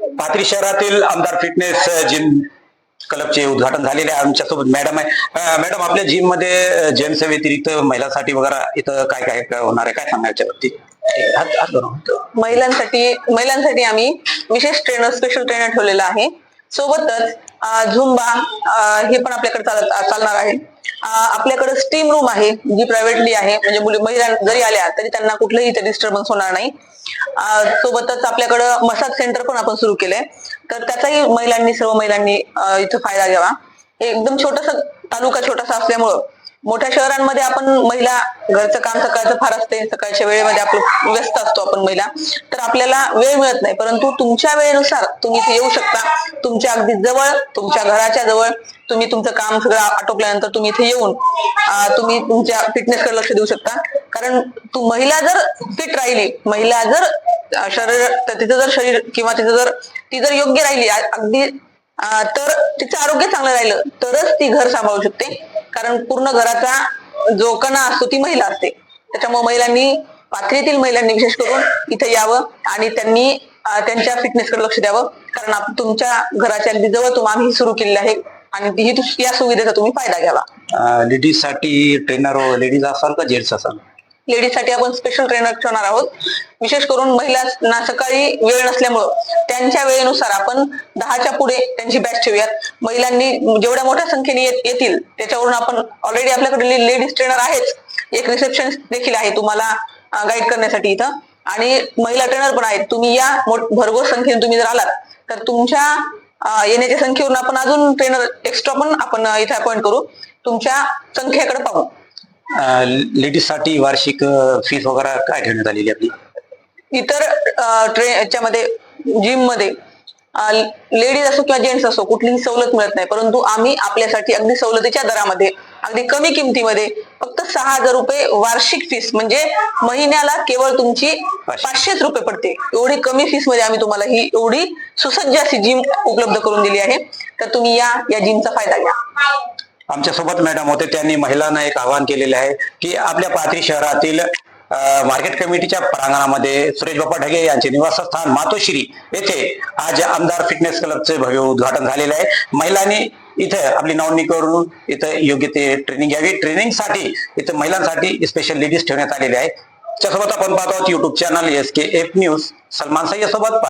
पाथरी शहरातील आमदार fitness gym क्लबचे उद्घाटन झालेले आहे. आमच्यासोबत मॅडम आहे. मॅडम आपल्या जिममध्ये जेंट्स व्यतिरिक्त महिलांसाठी वगैरे इथं काय काय काय होणार आहे? काय सांगायच्या बाबतीत महिलांसाठी महिलांसाठी आम्ही विशेष ट्रेनर स्पेशल ट्रेनर ठेवलेला आहे. सोबतच झुंबा हे पण आपल्याकडे चालत चालणार आहे. आपल्याकडे स्टीम रूम आहे जी प्रायव्हेटली आहे. म्हणजे मुली महिला जरी आल्या तरी त्यांना कुठलंही इथे डिस्टर्बन्स होणार नाही. सोबतच आपल्याकडं मसाज सेंटर पण आपण सुरू केलंय. तर त्याचाही महिलांनी सर्व महिलांनी इथं फायदा घ्यावा. एकदम छोटस तालुका छोटासा असल्यामुळं मोठ्या शहरांमध्ये आपण महिला घरचं काम सकाळचं फार असते. सकाळच्या वेळेमध्ये आपलं व्यस्त असतो आपण महिला. तर आपल्याला वेळ मिळत नाही. परंतु तुमच्या वेळेनुसार तुम्ही इथे येऊ शकता. तुमच्या अगदी जवळ तुमच्या घराच्या जवळ तुम्ही तुमचं काम सगळं आटोपल्यानंतर तुम्ही इथे येऊन तुम्ही तुमच्या फिटनेसकडे लक्ष देऊ शकता. कारण तू महिला जर फिट राहिली महिला जर शरीर तर तिचं जर शरीर किंवा तिचं जर ती जर योग्य राहिली अगदी तर तिचं आरोग्य चांगलं राहिलं तरच ती घर सांभाळू शकते. कारण पूर्ण घराचा जो कणा असतो ती महिला असते. त्याच्यामुळे महिलांनी पाथरीतील महिलांनी विशेष करून इथे यावं आणि त्यांनी त्यांच्या फिटनेसकडे लक्ष द्यावं. कारण तुमच्या घराच्या अगदी जवळ तुम आम्ही सुरू केलेले आहे आणि ही या सुविधेचा तुम्ही फायदा घ्यावा. लेडीजसाठी ट्रेनर लेडीज असाल का जेंट्स असाल? लेडीजसाठी आपण स्पेशल ट्रेनर ठेवणार आहोत. विशेष करून महिलांना सकाळी वेळ नसल्यामुळं त्यांच्या वेळेनुसार आपण दहाच्या पुढे त्यांची बॅच ठेवूयात. महिलांनी जेवढ्या मोठ्या संख्येने येत- येतील त्याच्यावरून आपण ऑलरेडी आपल्याकडे लेडीज ट्रेनर आहेच एक रिसेप्शन देखील आहे तुम्हाला गाईड करण्यासाठी इथं. आणि महिला ट्रेनर पण आहेत. तुम्ही या भरघोस संख्येने तुम्ही जर आलात तर तुमच्या येण्याच्या संख्येवरून आपण अजून ट्रेनर एक्स्ट्रा पण आपण इथे अपॉइंट करू. तुमच्या संख्येकडे पाहू. लेडीजसाठी वार्षिक फीस वगैरे काय ठेवण्यात आलेली आपली? इतर ट्रेन याच्यामध्ये जिममध्ये लेडीज असो किंवा जेंट्स असो कुठलीही सवलत मिळत नाही. परंतु आम्ही आपल्यासाठी अगदी सवलतीच्या दरामध्ये अगदी कमी किमतीमध्ये फक्त सहा हजार रुपये वार्षिक फीस म्हणजे महिन्याला केवळ तुमची पाचशे. पाचशेच रुपये पडते. एवढी कमी फीसमध्ये आम्ही तुम्हाला ही एवढी सुसज्ज अशी जिम उपलब्ध करून दिली आहे. तर तुम्ही या या जिमचा फायदा घ्या. आमच्यासोबत मॅडम होते. त्यांनी महिलांना एक आवाहन केलेले आहे की आपल्या पाथरी शहरातील मार्केट कमिटीच्या प्रांगणामध्ये सुरेश बाप्पा ढगे यांचे निवासस्थान मातोश्री येथे आज आमदार फिटनेस क्लबचे भव्य उद्घाटन झालेले आहे. महिलांनी इथे आपली नोंदणी करून इथं योग्य ते ट्रेनिंग घ्यावी. ट्रेनिंगसाठी इथं महिलांसाठी स्पेशल लेडीज ठेवण्यात आलेले आहे त्यासोबत आपण पाहतो आहोत YouTube channel S K F news Salman Sayyad सोबत